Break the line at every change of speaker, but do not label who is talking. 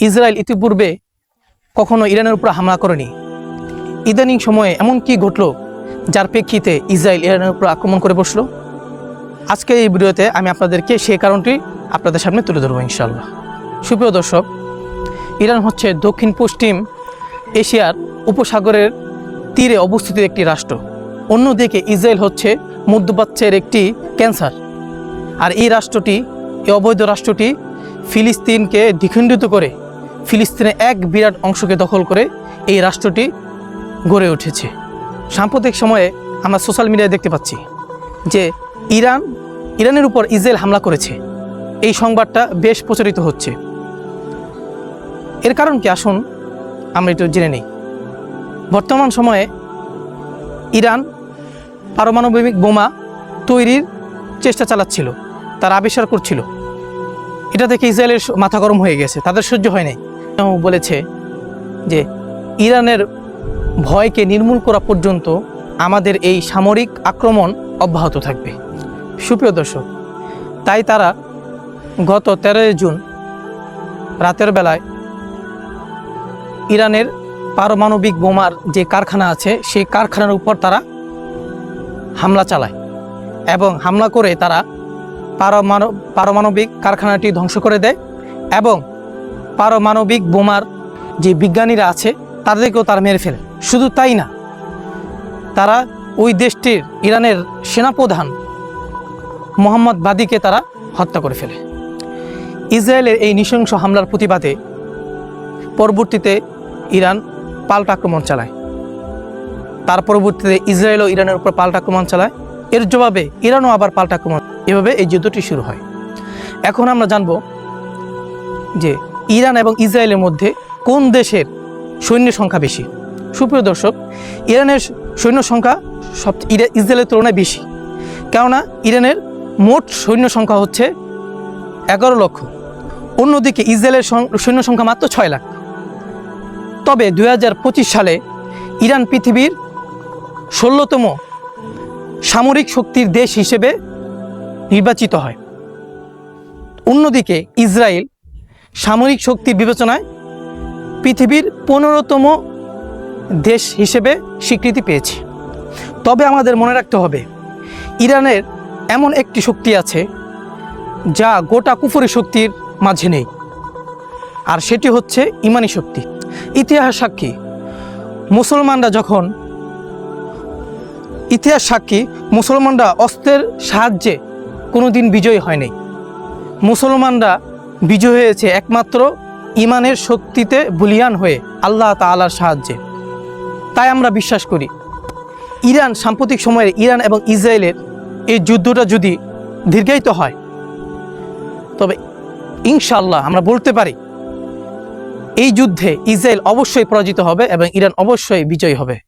Israel ইতিপূর্বে কখনো ইরানের উপর হামলা করেনি। ইদানিং সময়ে এমন কি ঘটলো যার প্রেক্ষিতে ইসরায়েল ইরানের উপর আক্রমণ করে বসল? আজকে এই ভিডিওতে আমি আপনাদেরকে সেই কারণটি আপনাদের সামনে তুলে ধরবো ইনশাল্লাহ সুপ্রিয় দর্শক, ইরান হচ্ছে দক্ষিণ পশ্চিম এশিয়ার উপসাগরের তীরে অবস্থিত একটি রাষ্ট্র। অন্যদিকে ইসরায়েল হচ্ছে মধ্যপ্রাচ্যের একটি ক্যান্সার। আর এই রাষ্ট্রটি, এই অবৈধ রাষ্ট্রটি ফিলিস্তিনকে দ্বিখণ্ডিত করে ফিলিস্তিনের এক বিরাট অংশকে দখল করে এই রাষ্ট্রটি গড়ে উঠেছে। সাম্প্রতিক সময়ে আমরা সোশ্যাল মিডিয়ায় দেখতে পাচ্ছি যে ইরান, ইরানের উপর ইসরায়েল হামলা করেছে। এই সংবাদটা বেশ প্রচারিত হচ্ছে। এর কারণ কি? আসুন আমরা একটু জেনে নিই। বর্তমান সময়ে ইরান পারমাণবিক বোমা তৈরির চেষ্টা চালাচ্ছিল, তার আবিষ্কার করছিল। এটা দেখে ইসরায়েলের মাথা গরম হয়ে গেছে, তাদের সহ্য হয় নাই। বলেছে যে, ইরানের ভয়কে নির্মূল করা পর্যন্ত আমাদের এই সামরিক আক্রমণ অব্যাহত থাকবে। সুপ্রিয় দর্শক, তাই তারা গত তেরোই জুন রাতের বেলায় ইরানের পারমাণবিক বোমার যে কারখানা আছে, সেই কারখানার উপর তারা হামলা চালায় এবং হামলা করে তারা পারমাণব পারমাণবিক কারখানাটি ধ্বংস করে দেয় এবং পারমাণবিক বোমার যে বিজ্ঞানীরা আছে, তাদেরকেও তারা মেরে ফেলে। শুধু তাই না, তারা ওই দেশটির, ইরানের সেনাপ্রধান মোহাম্মদ বাদিকে তারা হত্যা করে ফেলে। ইসরায়েলের এই নৃশংস হামলার প্রতিবাদে পরবর্তীতে ইরান পাল্টা আক্রমণ চালায়। তার পরবর্তীতে ইসরায়েলও ইরানের উপর পাল্টা আক্রমণ চালায়। এর জবাবে ইরানও আবার পাল্টা আক্রমণ। এভাবে এই যুদ্ধটি শুরু হয়। এখন আমরা জানব যে ইরান এবং ইসরায়েলের মধ্যে কোন দেশের সৈন্য সংখ্যা বেশি? সুপ্রিয় দর্শক, ইরানের সৈন্য সংখ্যা সব ইসরায়েলের তুলনায় বেশি। কেননা ইরানের মোট সৈন্য সংখ্যা হচ্ছে এগারো লক্ষ। অন্যদিকে ইসরায়েলের সৈন্য সংখ্যা মাত্র ছয় লাখ। তবে দু হাজার পঁচিশ সালে ইরান পৃথিবীর ষোলোতম সামরিক শক্তির দেশ হিসেবে নির্বাচিত হয়। অন্যদিকে ইসরায়েল সামরিক শক্তি বিবেচনায় পৃথিবীর পনেরোতম দেশ হিসেবে স্বীকৃতি পেয়েছে। তবে আমাদের মনে রাখতে হবে, ইরানের এমন একটি শক্তি আছে যা গোটা কুফুরি শক্তির মাঝে নেই, আর সেটি হচ্ছে ইমানি শক্তি। ইতিহাস সাক্ষী, মুসলমানরা যখন, ইতিহাস সাক্ষী, মুসলমানরা অস্ত্রের সাহায্যে কোনো দিন বিজয়ী হয়নি। মুসলমানরা বিজয় হয়েছে একমাত্র ইমানের শক্তিতে বলিয়ান হয়ে আল্লাহ তাআলার সাহায্যে। তাই আমরা বিশ্বাস করি, ইরান সাম্প্রতিক সময়ে ইরান এবং ইসরায়েলের এই যুদ্ধটা যদি দীর্ঘায়িত হয়, তবে ইনশাল্লাহ আমরা বলতে পারি, এই যুদ্ধে ইসরায়েল অবশ্যই পরাজিত হবে এবং ইরান অবশ্যই বিজয়ী হবে।